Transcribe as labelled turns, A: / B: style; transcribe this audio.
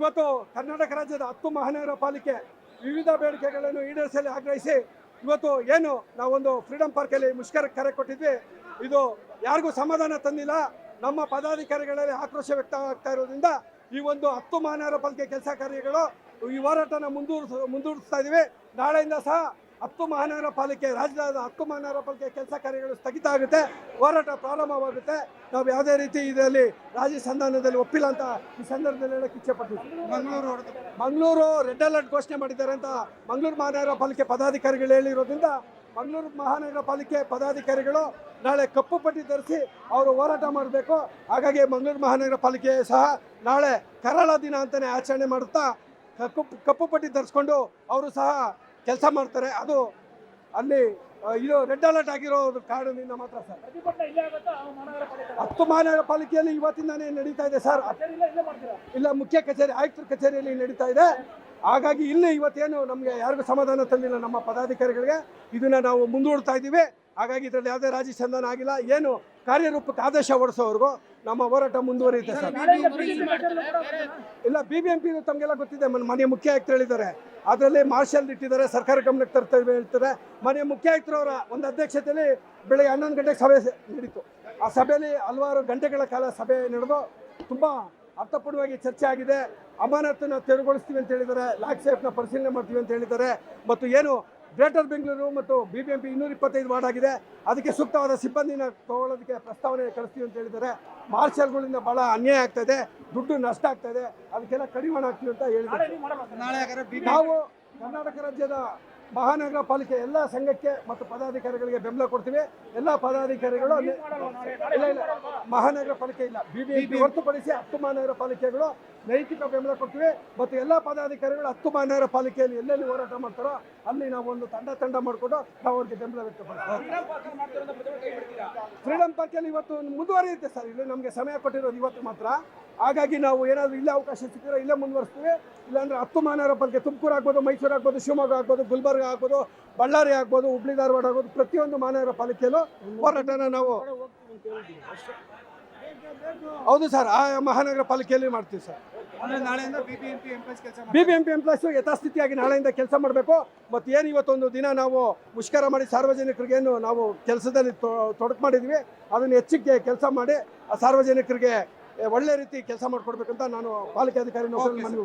A: ಇವತ್ತು ಕರ್ನಾಟಕ ರಾಜ್ಯದ ಹತ್ತು ಮಹಾನಗರ ಪಾಲಿಕೆ ವಿವಿಧ ಬೇಡಿಕೆಗಳನ್ನು ಈಡೇರಿಸಲು ಆಗ್ರಹಿಸಿ ಇವತ್ತು ಏನು ನಾವೊಂದು ಫ್ರೀಡಂ ಪಾರ್ಕಲ್ಲಿ ಮುಷ್ಕರ ಕರೆ ಕೊಟ್ಟಿದ್ವಿ. ಇದು ಯಾರಿಗೂ ಸಮಾಧಾನ ತಂದಿಲ್ಲ. ನಮ್ಮ ಪದಾಧಿಕಾರಿಗಳಲ್ಲಿ ಆಕ್ರೋಶ ವ್ಯಕ್ತ ಆಗ್ತಾ ಇರೋದ್ರಿಂದ ಈ ಒಂದು ಹತ್ತು ಮಹಾನಗರ ಪಾಲಿಕೆ ಕೆಲಸ ಕಾರ್ಯಗಳು ಈ ಹೋರಾಟನ ಮುಂದೂಡಿಸ್ ಮುಂದೂಡಿಸ್ತಾ ಇದ್ದೀವಿ ನಾಳೆಯಿಂದ ಸಹ ಹತ್ತು ಮಹಾನಗರ ಪಾಲಿಕೆ ರಾಜ್ಯದ ಹತ್ತು ಮಹಾನಗರ ಪಾಲಿಕೆ ಕೆಲಸ ಕಾರ್ಯಗಳು ಸ್ಥಗಿತ ಆಗುತ್ತೆ ಹೋರಾಟ ಪ್ರಾರಂಭವಾಗುತ್ತೆ. ನಾವು ಯಾವುದೇ ರೀತಿ ಇದರಲ್ಲಿ ರಾಜ್ಯ ಸಂಧಾನದಲ್ಲಿ ಒಪ್ಪಿಲ್ಲ ಅಂತ ಈ ಸಂದರ್ಭದಲ್ಲಿ ಹೇಳಕ್ಕೆ ಇಚ್ಛೆ ಪಡ್ತೀವಿ
B: ಮಂಗಳೂರು
A: ಮಂಗಳೂರು ರೆಡ್ ಅಲರ್ಟ್ ಘೋಷಣೆ ಮಾಡಿದ್ದಾರೆ ಅಂತ ಮಂಗಳೂರು ಮಹಾನಗರ ಪಾಲಿಕೆ ಪದಾಧಿಕಾರಿಗಳು ಹೇಳಿರೋದ್ರಿಂದ ಮಂಗಳೂರು ಮಹಾನಗರ ಪಾಲಿಕೆ ಪದಾಧಿಕಾರಿಗಳು ನಾಳೆ ಕಪ್ಪು ಪಟ್ಟಿ ಧರಿಸಿ ಅವರು ಹೋರಾಟ ಮಾಡಬೇಕು. ಹಾಗಾಗಿ ಮಂಗಳೂರು ಮಹಾನಗರ ಪಾಲಿಕೆ ಸಹ ನಾಳೆ ಕರಾಳ ದಿನ ಅಂತಲೇ ಆಚರಣೆ ಮಾಡುತ್ತಾ ಕಪ್ಪು ಕಪ್ಪು ಪಟ್ಟಿ ಧರಿಸ್ಕೊಂಡು ಅವರು ಸಹ ಕೆಲಸ ಮಾಡ್ತಾರೆ. ಅದು ಅಲ್ಲಿ ಇದು ರೆಡ್ ಅಲರ್ಟ್ ಆಗಿರೋ ಕಾರಣದಿಂದ ಮಾತ್ರ ಸರ್. ಹತ್ತು ಮಹಾನಗರ ಪಾಲಿಕೆಯಲ್ಲಿ ಇವತ್ತಿಂದಾನೇ ನಡೀತಾ ಇದೆ ಸರ್.
C: ಇಲ್ಲ
A: ಮುಖ್ಯ ಕಚೇರಿ ಆಯುಕ್ತರ ಕಚೇರಿಯಲ್ಲಿ ನಡೀತಾ ಇದೆ. ಹಾಗಾಗಿ ಇಲ್ಲಿ ಇವತ್ತೇನು ನಮಗೆ ಯಾರಿಗೂ ಸಮಾಧಾನ ತಂದಿಲ್ಲ ನಮ್ಮ ಪದಾಧಿಕಾರಿಗಳಿಗೆ. ಇದನ್ನ ನಾವು ಮುಂದೂಡ್ತಾ ಇದ್ದೀವಿ. ಹಾಗಾಗಿ ಇದರಲ್ಲಿ ಯಾವುದೇ ರಾಜಿ ಸಂಧಾನ ಆಗಿಲ್ಲ. ಏನು ಕಾರ್ಯರೂಪಕ್ಕೆ ಆದೇಶ ಹೊರಡಿಸೋವರೆಗೂ ನಮ್ಮ ಹೋರಾಟ ಮುಂದುವರಿಯುತ್ತೆ ಸರ್. ಇಲ್ಲ ಬಿ ಬಿ ಎಂ ಪಿ ತಮಗೆಲ್ಲ ಗೊತ್ತಿದೆ. ಮನ್- ಮನೆ ಮುಖ್ಯ ಆಯುಕ್ತರು ಹೇಳಿದ್ದಾರೆ. ಅದರಲ್ಲಿ ಮಾರ್ಷಲ್ ಇಟ್ಟಿದ್ದಾರೆ ಸರ್ಕಾರ ಗಮನಕ್ಕೆ ತರ್ತೇವೆ ಹೇಳ್ತಾರೆ. ಮನೆ ಮುಖ್ಯ ಆಯುಕ್ತರವರ ಒಂದು ಅಧ್ಯಕ್ಷತೆಯಲ್ಲಿ ಬೆಳಗ್ಗೆ ಹನ್ನೊಂದು ಗಂಟೆಗೆ ಸಭೆ ನಡೀತು ಆ ಸಭೆಯಲ್ಲಿ ಹಲವಾರು ಗಂಟೆಗಳ ಕಾಲ ಸಭೆ ನಡೆದು ತುಂಬ ಅರ್ಥಪೂರ್ಣವಾಗಿ ಚರ್ಚೆ ಆಗಿದೆ. ಅಮಾನತನ್ನು ತೆರವುಗೊಳಿಸ್ತೀವಿ ಅಂತ ಹೇಳಿದ್ದಾರೆ. ಲಾಕ್ ಸೇಫ್ನ ಪರಿಶೀಲನೆ ಮಾಡ್ತೀವಿ ಅಂತ ಹೇಳಿದ್ದಾರೆ. ಮತ್ತು ಏನು ಗ್ರೇಟರ್ ಬೆಂಗಳೂರು ಮತ್ತು ಬಿ ಬಿ ಎಂ ಪಿ ಇನ್ನೂರ ಇಪ್ಪತ್ತೈದು ವಾರ್ಡ್ ಆಗಿದೆ. ಅದಕ್ಕೆ ಸೂಕ್ತವಾದ ಸಿಬ್ಬಂದಿನ ತಗೊಳ್ಳೋದಕ್ಕೆ ಪ್ರಸ್ತಾವನೆ ಕಳಿಸ್ತೀವಿ ಅಂತ ಹೇಳಿದ್ದಾರೆ. ಮಾರ್ಷಲ್ಗಳಿಂದ ಭಾಳ ಅನ್ಯಾಯ ಆಗ್ತಾ ಇದೆ. ದುಡ್ಡು ನಷ್ಟ ಆಗ್ತಾ ಇದೆ. ಅದಕ್ಕೆಲ್ಲ ಕಡಿವಾಣ ಹಾಕ್ತೀವಿ ಅಂತ ಹೇಳಿದ್ದಾರೆ.
C: ನಾವು
A: ಕರ್ನಾಟಕ ರಾಜ್ಯದ ಮಹಾನಗರ ಪಾಲಿಕೆ ಎಲ್ಲ ಸಂಘಕ್ಕೆ ಮತ್ತು ಪದಾಧಿಕಾರಿಗಳಿಗೆ ಬೆಂಬಲ ಕೊಡ್ತೀವಿ. ಎಲ್ಲ ಪದಾಧಿಕಾರಿಗಳು ಅಲ್ಲಿ- ಇಲ್ಲ ಇಲ್ಲ? ಮಹಾನಗರ ಪಾಲಿಕೆ ಇಲ್ಲ ಬಿ ಬಿ ಹೊರತುಪಡಿಸಿ ಹತ್ತು ಮಹಾನಗರ ಪಾಲಿಕೆಗಳು ನೈತಿಕ ಬೆಂಬಲ ಕೊಡ್ತೀವಿ. ಮತ್ತು ಎಲ್ಲ ಪದಾಧಿಕಾರಿಗಳು ಹತ್ತು ಮಹಾನಗರ ಪಾಲಿಕೆಯಲ್ಲಿ ಎಲ್ಲೆಲ್ಲಿ ಹೋರಾಟ ಮಾಡ್ತಾರೋ ಅಲ್ಲಿ ನಾವು ಒಂದು ತಂಡ ತಂಡ ಮಾಡಿಕೊಂಡು ನಾವು ಅವ್ರಿಗೆ ಬೆಂಬಲ ವ್ಯಕ್ತಪಡ್ತೀವಿ ಫ್ರೀಡಮ್ ಪಾರ್ಕಲ್ಲಿ ಇವತ್ತು ಮುಂದುವರಿಯುತ್ತೆ ಸರ್. ಇಲ್ಲಿ ನಮಗೆ ಸಮಯ ಕೊಟ್ಟಿರೋದು ಇವತ್ತು ಮಾತ್ರ. ಹಾಗಾಗಿ ನಾವು ಏನಾದರೂ ಇಲ್ಲೇ ಅವಕಾಶ ಸಿಕ್ಕಿದ್ರೆ ಇಲ್ಲೇ ಮುಂದುವರಿಸ್ತೀವಿ. ಇಲ್ಲಾಂದ್ರೆ ಹತ್ತು ಮಹಾನಗರ ಪಾಲಿಕೆ ತುಮಕೂರು ಆಗ್ಬೋದು, ಮೈಸೂರು ಆಗ್ಬೋದು, ಶಿವಮೊಗ್ಗ ಆಗ್ಬೋದು, ಗುಲ್ಬರ್ಗ ಆಗ್ಬೋದು ಬಳ್ಳಾರಿ ಆಗ್ಬೋದು ಹುಬ್ಳಿ ಧಾರವಾಡ ಆಗ್ಬೋದು ಪ್ರತಿಯೊಂದು ಮಹಾನಗರ ಪಾಲಿಕೆಯಲ್ಲೂ ಹೋರಾಟನ ನಾವು ಹೌದು ಸರ್ ಆ ಮಹಾನಗರ ಪಾಲಿಕೆಯಲ್ಲಿ ಮಾಡ್ತೀವಿ ಸರ್.
B: ಅಂದ್ರೆ ನಾಳೆಯಿಂದ ಬಿಬಿಎಂಪಿ ಎಂಪ್ಲಾಯ್ಸ್ ಕೆಲಸ
A: B B M P employees ಯಥಾಸ್ಥಿತಿಯಾಗಿ ನಾಳೆಯಿಂದ ಕೆಲಸ ಮಾಡಬೇಕು. ಮತ್ತು ಏನು ಇವತ್ತೊಂದು ದಿನ ನಾವು ಮುಷ್ಕರ ಮಾಡಿ ಸಾರ್ವಜನಿಕರಿಗೆ ಏನು ನಾವು ಕೆಲಸದಲ್ಲಿ ತೊಡಕು ಮಾಡಿದ್ವಿ ಅದನ್ನು ಹೆಚ್ಚಿಗೆ ಕೆಲಸ ಮಾಡಿ ಆ ಸಾರ್ವಜನಿಕರಿಗೆ ಒಳ್ಳೆ ರೀತಿ ಕೆಲಸ ಮಾಡಿಕೊಡ್ಬೇಕಂತ ನಾನು ಪಾಲಿಕೆ ಅಧಿಕಾರಿ ನೋಡಿ ಮನವಿ